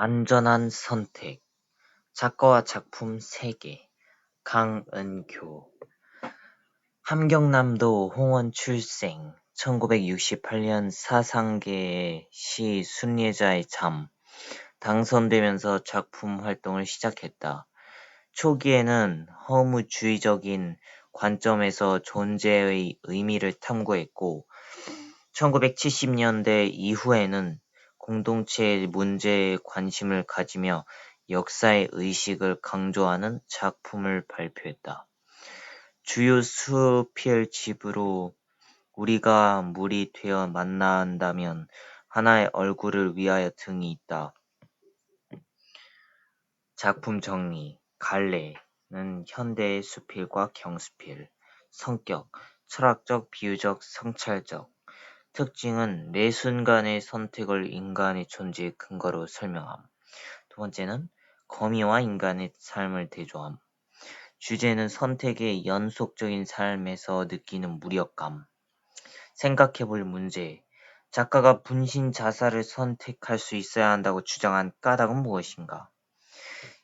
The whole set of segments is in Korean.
완전한 선택. 작가와 작품 세계 강은교. 함경남도 홍원 출생. 1968년 사상계의 시 순례자의 잠. 당선되면서 작품 활동을 시작했다. 초기에는 허무주의적인 관점에서 존재의 의미를 탐구했고 1970년대 이후에는 공동체의 문제에 관심을 가지며 역사의 의식을 강조하는 작품을 발표했다. 주요 수필 집으로 우리가 물이 되어 만난다면 하나의 얼굴을 위하여 등이 있다. 작품 정리 갈래는 현대의 수필과 경수필 성격 철학적 비유적 성찰적 특징은 매 순간의 선택을 인간의 존재의 근거로 설명함. 두 번째는 거미와 인간의 삶을 대조함. 주제는 선택의 연속적인 삶에서 느끼는 무력감. 생각해볼 문제. 작가가 분신 자살을 선택할 수 있어야 한다고 주장한 까닭은 무엇인가?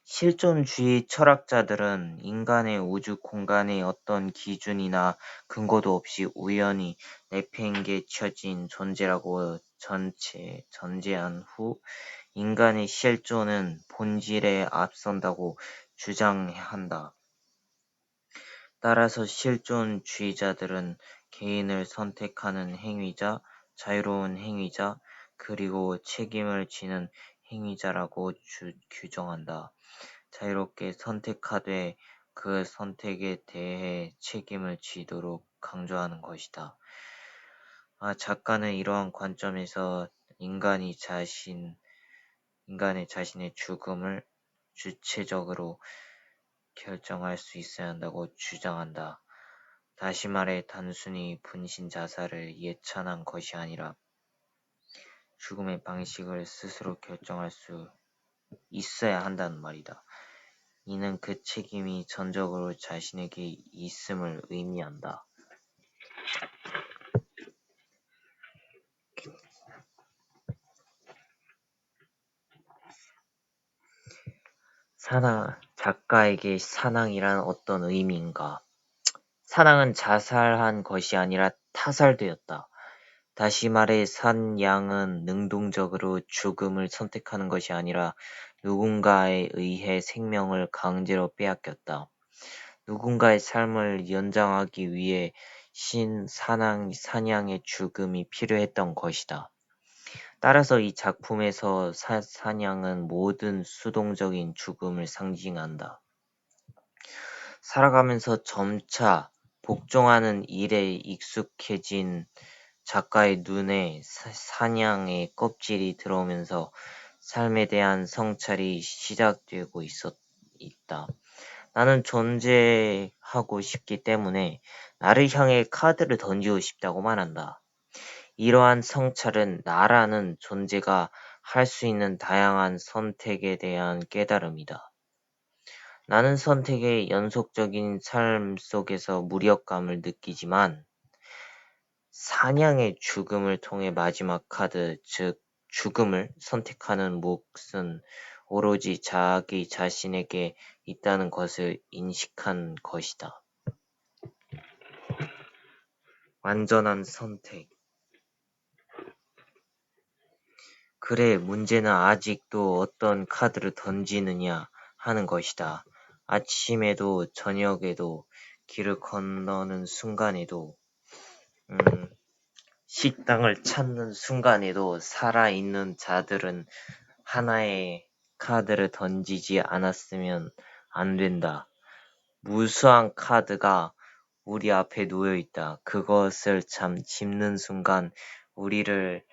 실존주의 철학자들은 인간의 우주 공간에 어떤 기준이나 근거도 없이 우연히 내팽개쳐진 존재라고 전체 전제한 후 인간의 실존은 본질에 앞선다고 주장한다. 따라서 실존주의자들은 개인을 선택하는 행위자, 자유로운 행위자, 그리고 책임을 지는 행위자라고 주, 규정한다. 자유롭게 선택하되 그 선택에 대해 책임을 지도록 강조하는 것이다. 아, 작가는 이러한 관점에서 인간이 자신, 인간의 자신의 죽음을 주체적으로 결정할 수 있어야 한다고 주장한다. 다시 말해 단순히 분신 자살을 예찬한 것이 아니라 죽음의 방식을 스스로 결정할 수 있어야 한다는 말이다. 이는 그 책임이 전적으로 자신에게 있음을 의미한다. 사랑, 작가에게 사랑이란 어떤 의미인가? 사랑은 자살한 것이 아니라 타살되었다. 다시 말해 산 양은 능동적으로 죽음을 선택하는 것이 아니라 누군가에 의해 생명을 강제로 빼앗겼다. 누군가의 삶을 연장하기 위해 신 사냥, 사냥의 죽음이 필요했던 것이다. 따라서 이 작품에서 사, 사냥은 모든 수동적인 죽음을 상징한다. 살아가면서 점차 복종하는 일에 익숙해진 작가의 눈에 사냥의 껍질이 들어오면서 삶에 대한 성찰이 시작되고 있었, 있다. 나는 존재하고 싶기 때문에 나를 향해 카드를 던지고 싶다고 말한다. 이러한 성찰은 나라는 존재가 할 수 있는 다양한 선택에 대한 깨달음이다. 나는 선택의 연속적인 삶 속에서 무력감을 느끼지만 사냥의 죽음을 통해 마지막 카드, 즉 죽음을 선택하는 몫은 오로지 자기 자신에게 있다는 것을 인식한 것이다. 완전한 선택. 그래, 문제는 아직도 어떤 카드를 던지느냐 하는 것이다. 아침에도 저녁에도 길을 건너는 순간에도 음, 식당을 찾는 순간에도 살아 있는 자들은 하나의 카드를 던지지 않았으면 안 된다. 무수한 카드가 우리 앞에 놓여 있다. 그것을 참 짚는 순간 우리를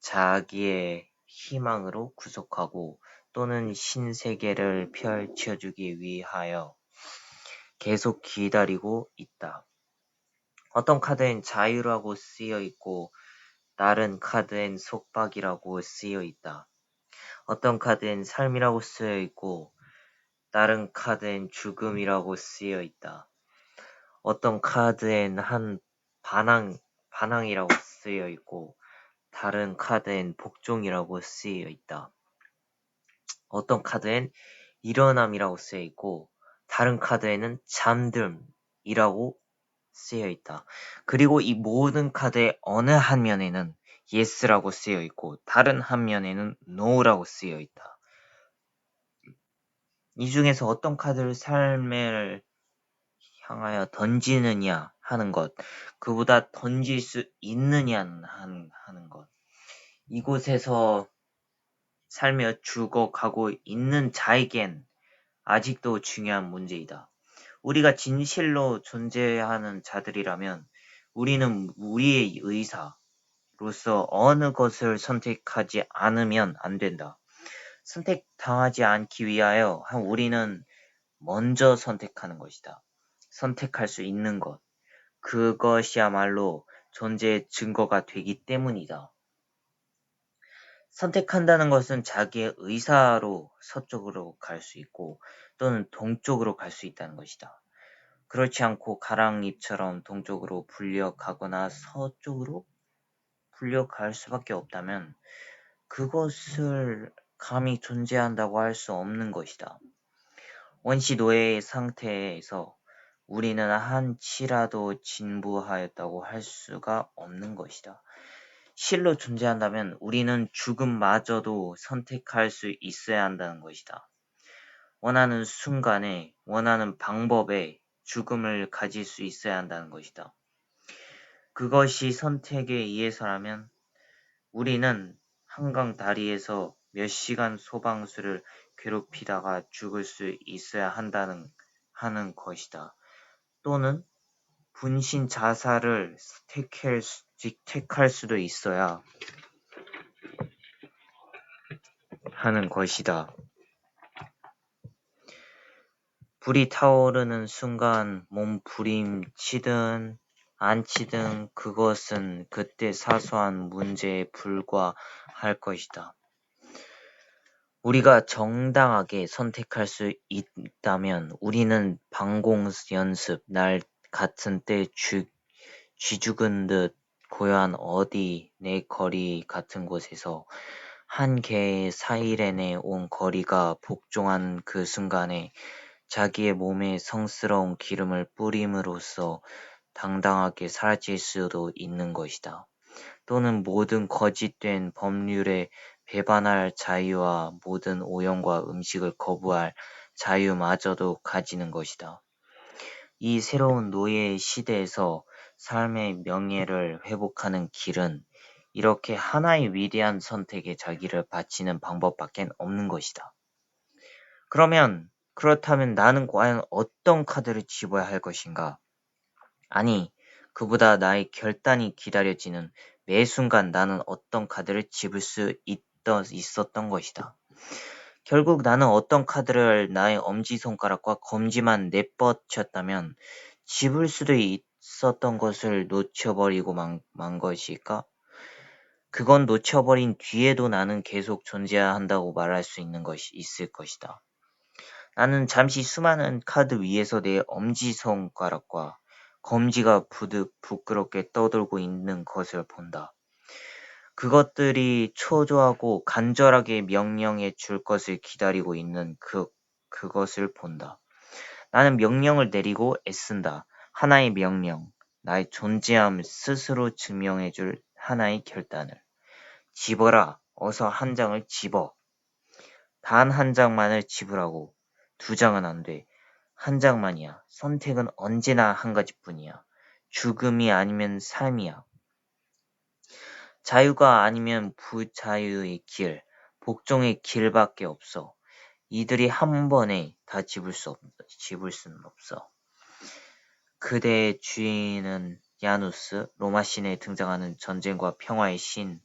자기의 희망으로 구속하고 또는 신세계를 펼쳐주기 위하여 계속 기다리고 있다. 어떤 카드엔 자유라고 쓰여 있고 다른 카드엔 속박이라고 쓰여 있다. 어떤 카드엔 삶이라고 쓰여 있고 다른 카드엔 죽음이라고 쓰여 있다. 어떤 카드엔 한 반항, 반항이라고 쓰여 있고 다른 카드엔 복종이라고 쓰여 있다. 어떤 카드엔 일어남이라고 쓰여 있고 다른 카드에는 잠듦이라고 쓰여 있다. 그리고 이 모든 카드의 어느 한 면에는 yes라고 쓰여 있고 다른 한 면에는 no라고 쓰여 있다. 이 중에서 어떤 카드를 삶을 향하여 던지느냐 하는 것, 그보다 던질 수 있느냐 하는 것. 이곳에서 살며 죽어가고 있는 자에겐 아직도 중요한 문제이다. 우리가 진실로 존재하는 자들이라면 우리는 우리의 의사로서 어느 것을 선택하지 않으면 안 된다. 선택당하지 않기 위하여 우리는 먼저 선택하는 것이다. 선택할 수 있는 것. 그것이야말로 존재의 증거가 되기 때문이다. 선택한다는 것은 자기의 의사로 서쪽으로 갈 수 있고 또는 동쪽으로 갈 수 있다는 것이다. 그렇지 않고 가랑잎처럼 동쪽으로 불려가거나 서쪽으로 불려갈 수밖에 없다면 그것을 감히 존재한다고 할 수 없는 것이다. 원시 노예의 상태에서 우리는 한치라도 진부하였다고 할 수가 없는 것이다. 실로 존재한다면 우리는 죽음마저도 선택할 수 있어야 한다는 것이다. 원하는 순간에, 원하는 방법에 죽음을 가질 수 있어야 한다는 것이다. 그것이 선택에 의해서라면 우리는 한강 다리에서 몇 시간 소방수를 괴롭히다가 죽을 수 있어야 한다는 하는 것이다. 또는 분신 자살을 택할, 수, 택할 수도 있어야 하는 것이다. 불이 타오르는 순간 몸부림치든 안 치든 그것은 그때 사소한 문제에 불과할 것이다. 우리가 정당하게 선택할 수 있다면 우리는 방공 연습 날 같은 때 쥐, 죽은 듯 고요한 어디 내 거리 같은 곳에서 한 개의 사이렌에 온 거리가 복종한 그 순간에 자기의 몸에 성스러운 기름을 뿌림으로써 당당하게 사라질 수도 있는 것이다. 또는 모든 거짓된 법률에 배반할 자유와 모든 오염과 음식을 거부할 자유마저도 가지는 것이다. 이 새로운 노예의 시대에서 삶의 명예를 회복하는 길은 이렇게 하나의 위대한 선택에 자기를 바치는 방법밖엔 없는 것이다. 그러면 그렇다면 나는 과연 어떤 카드를 집어야 할 것인가? 아니, 그보다 나의 결단이 기다려지는 매 순간 나는 어떤 카드를 집을 수 있었던 것이다. 결국 나는 어떤 카드를 나의 엄지손가락과 검지만 내뻗쳤다면 집을 수도 있 었던 것을 놓쳐버리고 만, 만 것일까? 그건 놓쳐버린 뒤에도 나는 계속 존재한다고 말할 수 있는 것이 있을 것이다. 나는 잠시 수많은 카드 위에서 내 엄지손가락과 검지가 부득 부끄럽게 떠돌고 있는 것을 본다. 그것들이 초조하고 간절하게 명령해 줄 것을 기다리고 있는 그, 그것을 본다. 나는 명령을 내리고 애쓴다. 하나의 명령. 나의 존재함을 스스로 증명해 줄 하나의 결단을. 집어라. 어서 한 장을 집어. 단 한 장만을 집으라고. 두 장은 안 돼. 한 장만이야. 선택은 언제나 한 가지뿐이야. 죽음이 아니면 삶이야. 자유가 아니면 부자유의 길, 복종의 길밖에 없어. 이들이 한 번에 다 집을 수 없, 집을 수는 없어. 그대의 주인은 야누스, 로마 신에 등장하는 전쟁과 평화의 신.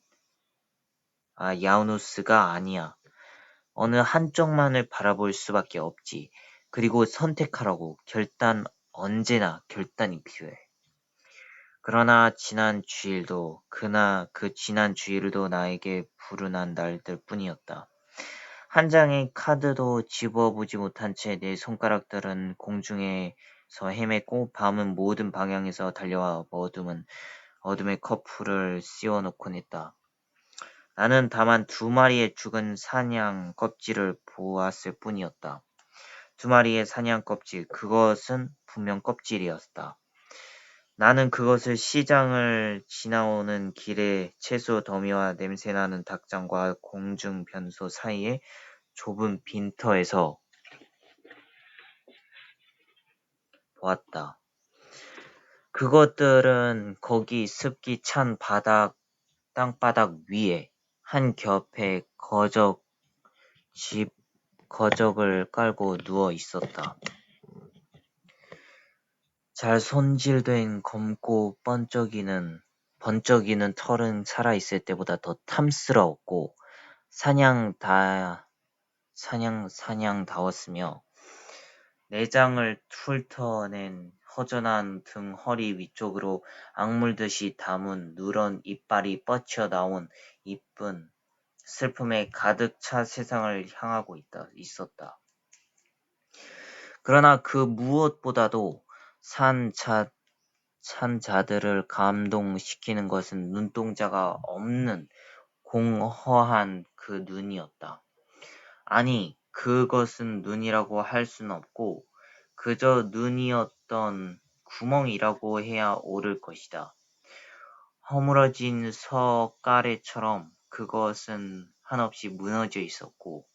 아, 야누스가 아니야. 어느 한쪽만을 바라볼 수밖에 없지. 그리고 선택하라고 결단 언제나 결단이 필요해. 그러나 지난 주일도 그나 그 지난 주일도 나에게 불운한 날들 뿐이었다. 한 장의 카드도 집어보지 못한 채 내 손가락들은 공중에 서 헤맸고 밤은 모든 방향에서 달려와 어둠은 어둠의 커플을 씌워놓곤 했다. 나는 다만 두 마리의 죽은 사냥 껍질을 보았을 뿐이었다. 두 마리의 사냥 껍질, 그것은 분명 껍질이었다. 나는 그것을 시장을 지나오는 길에 채소 더미와 냄새나는 닭장과 공중 변소 사이의 좁은 빈터에서 보았다. 그것들은 거기 습기 찬 바닥, 땅바닥 위에 한 겹에 거적 집 거적을 깔고 누워 있었다. 잘 손질된 검고 번쩍이는 번쩍이는 털은 살아있을 때보다 더 탐스러웠고 사냥 다 사냥 사냥다웠으며 내장을 훑어낸 허전한 등 허리 위쪽으로 악물듯이 담은 누런 이빨이 뻗쳐 나온 이쁜 슬픔에 가득 차 세상을 향하고 있다, 있었다. 그러나 그 무엇보다도 산 자, 산 자들을 감동시키는 것은 눈동자가 없는 공허한 그 눈이었다. 아니, 그것은 눈이라고 할 수는 없고, 그저 눈이었던 구멍이라고 해야 옳을 것이다. 허물어진 서가래처럼 그것은 한없이 무너져 있었고,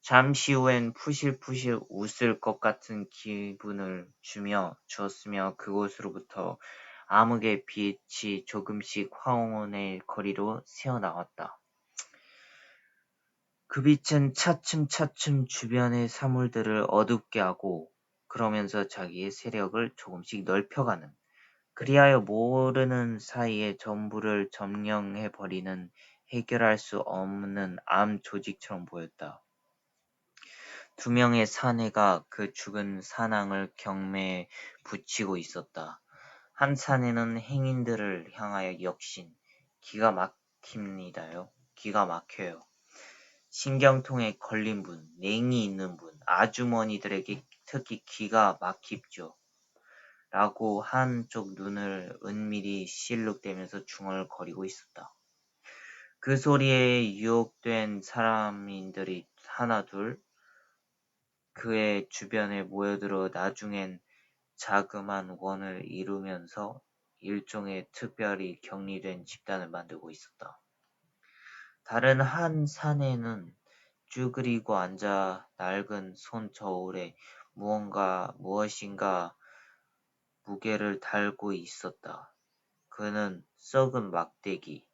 잠시 후엔 푸실푸실 웃을 것 같은 기분을 주며 주었으며 그곳으로부터 암흑의 빛이 조금씩 황혼의 거리로 새어나왔다. 그 빛은 차츰차츰 주변의 사물들을 어둡게 하고 그러면서 자기의 세력을 조금씩 넓혀가는 그리하여 모르는 사이에 전부를 점령해 버리는 해결할 수 없는 암 조직처럼 보였다. 두 명의 사내가 그 죽은 사낭을 경매에 붙이고 있었다. 한 사내는 행인들을 향하여 역신 기가 막힙니다요. 기가 막혀요. 신경통에 걸린 분, 냉이 있는 분, 아주머니들에게 특히 기가 막힙죠. 라고 한쪽 눈을 은밀히 실룩대면서 중얼거리고 있었다. 그 소리에 유혹된 사람인들이 하나둘 그의 주변에 모여들어 나중엔 자그만 원을 이루면서 일종의 특별히 격리된 집단을 만들고 있었다. 다른 한 사내는 쭈그리고 앉아 낡은 손 저울에 무언가 무엇인가 무게를 달고 있었다. 그는 썩은 막대기,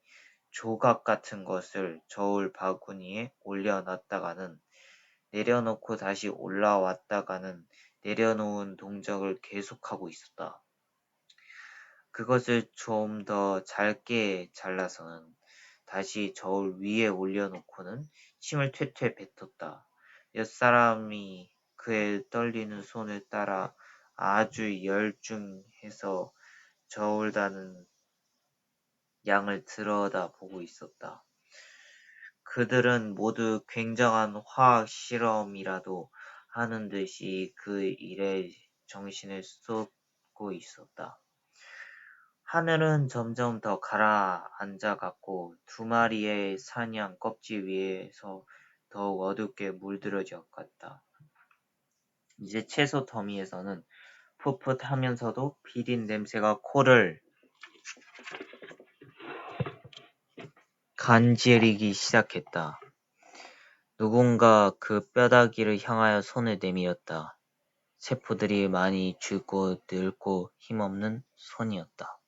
조각 같은 것을 저울 바구니에 올려놨다가는 내려놓고 다시 올라왔다가는 내려놓은 동작을 계속하고 있었다. 그것을 좀 더 잘게 잘라서는 다시 저울 위에 올려놓고는 침을 퇴퇴 뱉었다. 몇 사람이 그의 떨리는 손을 따라 아주 열중해서 저울다는 양을 들여다 보고 있었다. 그들은 모두 굉장한 화학 실험이라도 하는 듯이 그 일에 정신을 쏟고 있었다. 하늘은 점점 더 가라앉아갔고 두 마리의 사냥 껍질 위에서 더욱 어둡게 물들어져 갔다. 이제 채소 더미에서는 풋풋하면서도 비린 냄새가 코를 간지리기 시작했다. 누군가 그 뼈다귀를 향하여 손을 내밀었다. 세포들이 많이 죽고 늙고 힘없는 손이었다.